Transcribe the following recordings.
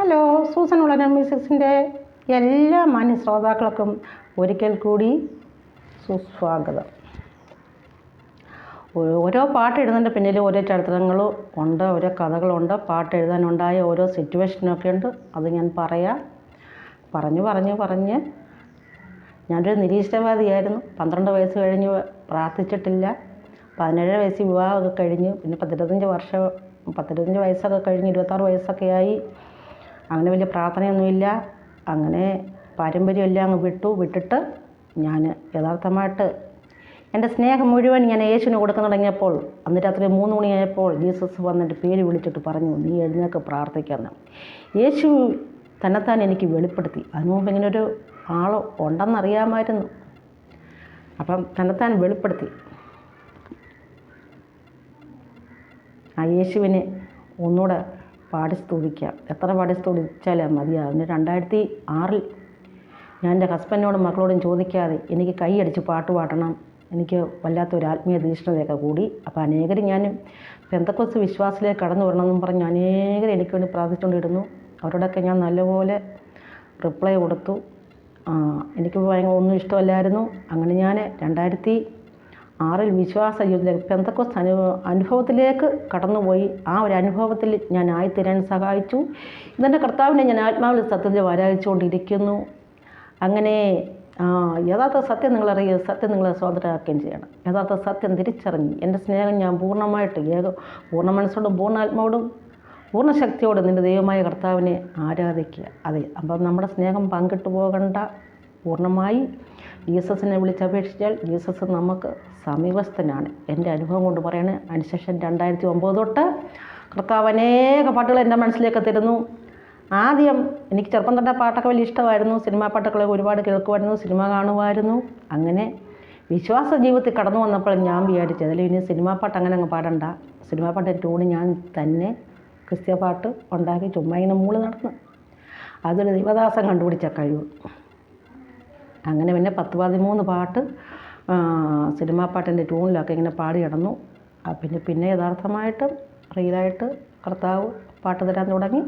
Hello Susan ഉള്ള മ്യൂസിക്സിന്റെ എല്ലാ മാന്യ ശ്രോതാക്കൾക്കും ഒരിക്കൽ കൂടി സുസ്വാഗതം. ഓരോ പാട്ട് എഴുതുന്നതിന്റെ പിന്നിൽ ഓരോ ചരിത്രങ്ങളും ഉണ്ട് ഓരോ കഥകളുണ്ട്. പാട്ട് എഴുതാനുണ്ടായ ഓരോ സിറ്റുവേഷനൊക്കെ ഉണ്ട്. അത് ഞാൻ പറയാം. പറഞ്ഞു പറഞ്ഞു പറഞ്ഞ്. ഞാനൊരു നിരീശ്വരവാദിയായിരുന്നു. പന്ത്രണ്ട് വയസ്സ് കഴിഞ്ഞ് പ്രാർത്ഥിച്ചിട്ടില്ല. പതിനേഴ് വയസ്സ് വിവാഹമൊക്കെ കഴിഞ്ഞ് പിന്നെ പത്തിരുപത്തഞ്ച് വർഷം പത്തിരുപത്തഞ്ച് വയസ്സൊക്കെ കഴിഞ്ഞ് ഇരുപത്താറ് വയസ്സൊക്കെ ആയി. അങ്ങനെ വലിയ പ്രാർത്ഥനയൊന്നുമില്ല. അങ്ങനെ പാരമ്പര്യം എല്ലാം അങ്ങ് വിട്ടു വിട്ടിട്ട് ഞാൻ യഥാർത്ഥമായിട്ട് എന്റെ സ്നേഹം മുഴുവൻ ഞാൻ യേശുവിന് കൊടുക്കാൻ തുടങ്ങിയപ്പോൾ അന്ന് രാത്രി മൂന്ന് മണിയായപ്പോൾ ജീസസ് വന്നിട്ട് പേര് വിളിച്ചിട്ട് പറഞ്ഞു നീ എഴുന്നേക്ക് പ്രാർത്ഥിക്കാമെന്ന് യേശു തന്നെത്താൻ എനിക്ക് വെളിപ്പെടുത്തി. അതിനു മുമ്പ് ഒരു ആൾ ഉണ്ടെന്നറിയാമായിരുന്നു. അപ്പം തന്നെത്താൻ വെളിപ്പെടുത്തി. ആ യേശുവിനെ ഒന്നുകൂടെ പാടി സ്തുതിക്കാം. എത്ര പാടി സ്തുതിച്ചാലും മതിയാകും രണ്ടായിരത്തി ആറിൽ ഞാൻ എന്റെ ഹസ്ബൻഡിനോടും മക്കളോടും ചോദിക്കാതെ എനിക്ക് കൈയടിച്ച് പാട്ട് പാടണം. എനിക്ക് വല്ലാത്തൊരു ആത്മീയ തീഷ്ണതയൊക്കെ കൂടി. അപ്പോൾ അനേകർ ഞാൻ പെന്തക്കൊസ് വിശ്വാസത്തിലേക്ക് കടന്നു വരണമെന്നും പറഞ്ഞ് അനേകർ എനിക്ക് വേണ്ടി പ്രാർത്ഥിച്ചുകൊണ്ടിരുന്നു. അവരോടൊക്കെ ഞാൻ നല്ലപോലെ റിപ്ലൈ കൊടുത്തു. എനിക്ക് ഭയങ്കര ഒന്നും ഇഷ്ടമല്ലായിരുന്നു. അങ്ങനെ ഞാൻ രണ്ടായിരത്തി ആറിൽ വിശ്വാസ ജീവിതത്തിലേക്ക് പെന്തക്കോസ് അനുഭവ അനുഭവത്തിലേക്ക് കടന്നുപോയി. ആ ഒരു അനുഭവത്തിൽ ഞാൻ ആയിത്തീരാൻ സഹായിച്ചു. ഇതെന്റെ കർത്താവിനെ ഞാൻ ആത്മാവിൽ സത്യത്തിൽ വരായിച്ചുകൊണ്ടിരിക്കുന്നു അങ്ങനെ യഥാർത്ഥ സത്യം നിങ്ങളറിയുക സത്യം നിങ്ങളെ സ്വാതന്ത്ര്യമാക്കുകയും ചെയ്യണം. യഥാർത്ഥ സത്യം തിരിച്ചറിഞ്ഞ് എന്റെ സ്നേഹം ഞാൻ പൂർണമായിട്ട് ഏക പൂർണ മനസ്സോടും പൂർണ ആത്മാവോടും പൂർണ ശക്തിയോടെ നിന്റെ ദൈവമായ കർത്താവിനെ ആരാധിക്കുക. അതെ അപ്പം നമ്മുടെ സ്നേഹം പങ്കിട്ടു പോകണ്ട പൂർണമായി ജീസസിനെ വിളിച്ചപേക്ഷിച്ചാൽ ജീസസ് നമുക്ക് സമീപസ്ഥനാണ്. എന്റെ അനുഭവം കൊണ്ട് പറയുന്നത് അതിനുശേഷം രണ്ടായിരത്തി ഒമ്പത് തൊട്ട് കർത്താവ് അനേക പാട്ടുകൾ എന്റെ മനസ്സിലേക്ക് തരുന്നു. ആദ്യം എനിക്ക് ചെറുപ്പം തൊട്ട പാട്ടൊക്കെ വലിയ ഇഷ്ടമായിരുന്നു. സിനിമാ പാട്ടുകളൊക്കെ ഒരുപാട് കേൾക്കുമായിരുന്നു സിനിമ കാണുമായിരുന്നു. അങ്ങനെ വിശ്വാസ ജീവിതത്തിൽ കടന്നു വന്നപ്പോൾ ഞാൻ വിചാരിച്ചു അതിൽ ഇനി സിനിമാ പാട്ട് അങ്ങനെ അങ്ങ് പാടണ്ട. സിനിമാ പാട്ടിന്റെ ട്യൂണ് ഞാൻ തന്നെ ക്രിസ്ത്യ പാട്ട് ഉണ്ടാക്കി ചുമ്മാ ഇങ്ങനെ മൂൾ നടന്നു. അതൊരു ദൈവദാസം കണ്ടുപിടിച്ച കഴിവ്. അങ്ങനെ പിന്നെ പത്ത് പതിമൂന്ന് പാട്ട് സിനിമാ പാട്ടിന്റെ ട്യൂണിലൊക്കെ ഇങ്ങനെ പാടി കിടന്നു പിന്നെ പിന്നെ യഥാർത്ഥമായിട്ട് റിയലായിട്ട് കർത്താവ് പാട്ട് തരാൻ തുടങ്ങി.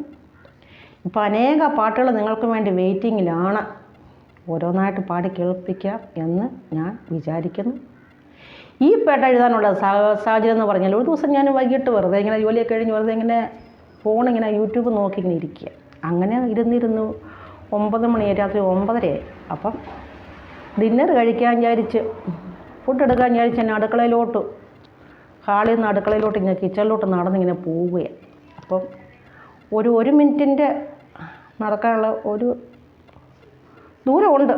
ഇപ്പോൾ അനേക പാട്ടുകൾ നിങ്ങൾക്ക് വേണ്ടി വെയിറ്റിങ്ങിലാണ്. ഓരോന്നായിട്ട് പാടി കേൾപ്പിക്കാം എന്ന് ഞാൻ വിചാരിക്കുന്നു. ഈ പേട്ട എഴുതാനുള്ള സാഹചര്യം എന്ന് പറഞ്ഞാൽ ഒരു ദിവസം ഞാൻ വൈകിട്ട് വെറുതെ ഇങ്ങനെ ജോലിയൊക്കെ കഴിഞ്ഞ് വെറുതെ ഇങ്ങനെ ഫോണിങ്ങനെ യൂട്യൂബ് നോക്കി ഇങ്ങനെ ഇരിക്കുക. അങ്ങനെ ഇരുന്നിരുന്നു. ഒമ്പത് മണി രാത്രി ഒമ്പതരയായി. അപ്പം ഡിന്നർ കഴിക്കാൻ വിചാരിച്ച് ഫുഡ് എടുക്കാൻ വിചാരിച്ച് എന്നെ അടുക്കളയിലോട്ട് ഹാളിൽ നിന്ന് അടുക്കളയിലോട്ട് ഇങ്ങനെ കിച്ചണിലോട്ട് നടന്നിങ്ങനെ പോവുകയാണ്. അപ്പം ഒരു ഒരു മിനിറ്റിന്റെ നടക്കാനുള്ള ഒരു ദൂരമുണ്ട്.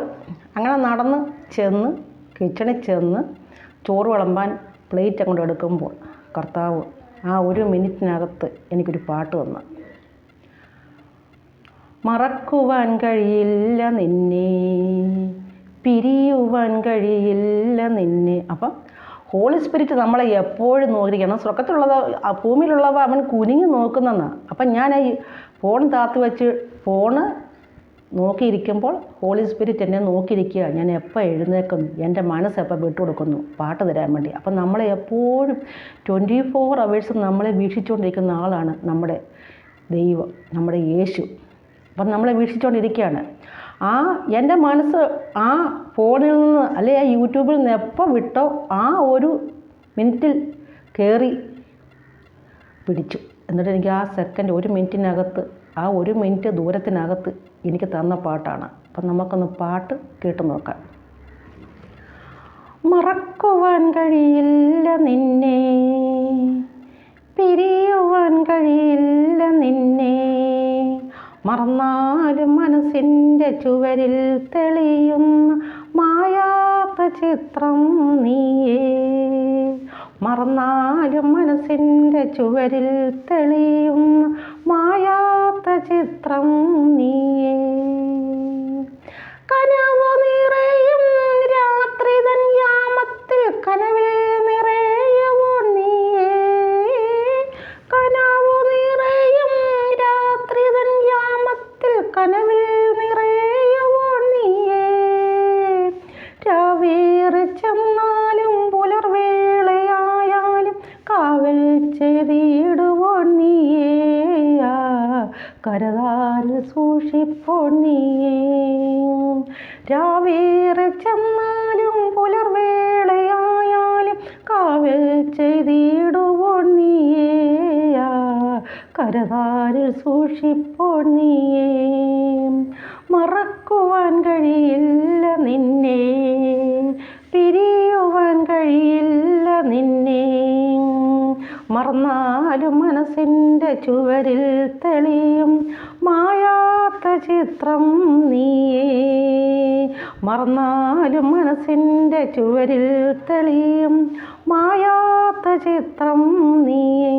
അങ്ങനെ നടന്ന് ചെന്ന് കിച്ചണിൽ ചെന്ന് ചോറ് വിളമ്പാൻ പ്ലേറ്റ് അങ്ങോട്ട് എടുക്കുമ്പോൾ കർത്താവ് ആ ഒരു മിനിറ്റിനകത്ത് എനിക്കൊരു പാട്ട് വന്നു മറക്കുവാൻ കഴിയില്ല നിന്നെ പിരിയുവാൻ കഴിയില്ല നിന്നെ. അപ്പം ഹോളി സ്പിരിറ്റ് നമ്മളെ എപ്പോഴും നോക്കിയിരിക്കണം. സ്വർഗത്തിലുള്ളത് ഭൂമിയിലുള്ളവ അവൻ കുനിഞ്ഞു നോക്കുന്നെന്നാണ് അപ്പം ഞാൻ ഈ ഫോൺ താത്തു വെച്ച് ഫോണ് നോക്കിയിരിക്കുമ്പോൾ ഹോളി സ്പിരിറ്റ് എന്നെ നോക്കിയിരിക്കുക. ഞാൻ എപ്പോൾ എഴുന്നേക്കുന്നു എന്റെ മനസ്സ് എപ്പോൾ വിട്ടുകൊടുക്കുന്നു പാട്ട് തരാൻ വേണ്ടി. അപ്പം നമ്മളെ എപ്പോഴും ട്വന്റി ഫോർ അവേഴ്സും നമ്മളെ വീക്ഷിച്ചുകൊണ്ടിരിക്കുന്ന ആളാണ് നമ്മുടെ ദൈവം നമ്മുടെ യേശു. അപ്പം നമ്മളെ വീക്ഷിച്ചുകൊണ്ടിരിക്കുകയാണ്. ആ എന്റെ മനസ്സ് ആ ഫോണിൽ നിന്ന് അല്ലെ ആ യൂട്യൂബിൽ നിന്ന് എപ്പോൾ വിട്ടോ ആ ഒരു മിനിറ്റിൽ കയറി പിടിച്ചു. എന്നിട്ട് എനിക്ക് ആ സെക്കൻഡ് ഒരു മിനിറ്റിനകത്ത് ആ ഒരു മിനിറ്റ് ദൂരത്തിനകത്ത് എനിക്ക് തന്ന പാട്ടാണ്. അപ്പം നമുക്കൊന്ന് പാട്ട് കേട്ടു നോക്കാം. മറക്കുവാൻ കഴിയില്ല നിന്നെ പിരിയുവാൻ കഴിയില്ല നിന്നെ. മറന്നാലും മനസ്സിന്റെ ചുവരിൽ തെളിയുന്ന മായാത്ത ചിത്രം നീയേ. മറന്നാലും മനസ്സിന്റെ ചുവരിൽ തെളിയുന്ന മായാത്ത ചിത്രം നീയേ കരതാരിൽ സൂക്ഷിപ്പോൾ നീയേ. രാവേറെ ചെന്നാലും പുലർവേളയായാലും കാവൽ ചെയ്തിടുവോൾ നീയേയാ കരതാരിൽ സൂക്ഷിപ്പോൾ നീയേ. മറക്കുവാൻ കഴിയില്ല നിന്നെ പിരിയുവാൻ കഴിയില്ല മറന്നാലും മനസ്സിന്റെ ചുവരിൽ തെളിയും മായാത്ത ചിത്രം നീയേ. മറന്നാലും മനസ്സിന്റെ ചുവരിൽ തെളിയും മായാത്ത ചിത്രം നീയേ.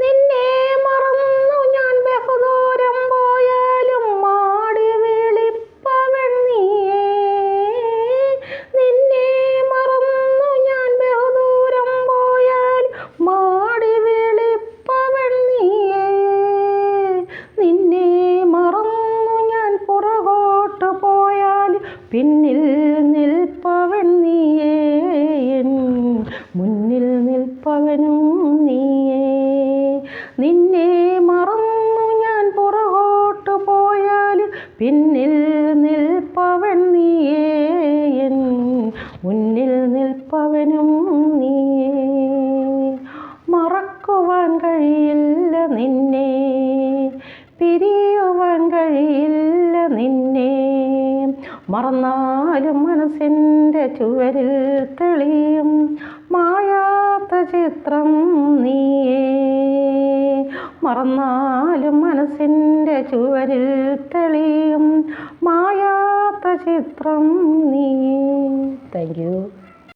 നിന്നെ മറന്നു പിന്നിൽ നിൽപ്പവൻ നീയേ മുന്നിൽ നിൽപ്പവനും നീയേ. നിന്നെ മറന്നു ഞാൻ പുറകോട്ട് പോയാൽ പിന്നിൽ നിൽപ്പവൻ നീയേ മുന്നിൽ നിൽപ്പവനും നീയേ. മറക്കുവാൻ കഴിയില്ല നിന്നെ മറന്നാലും മനസ്സിന്റെ ചുവരിൽ തെളിയും മായാത്ത ചിത്രം നീയേ. മറന്നാലും മനസ്സിന്റെ ചുവരിൽ തെളിയും മായാത്ത ചിത്രം നീ താങ്ക് യു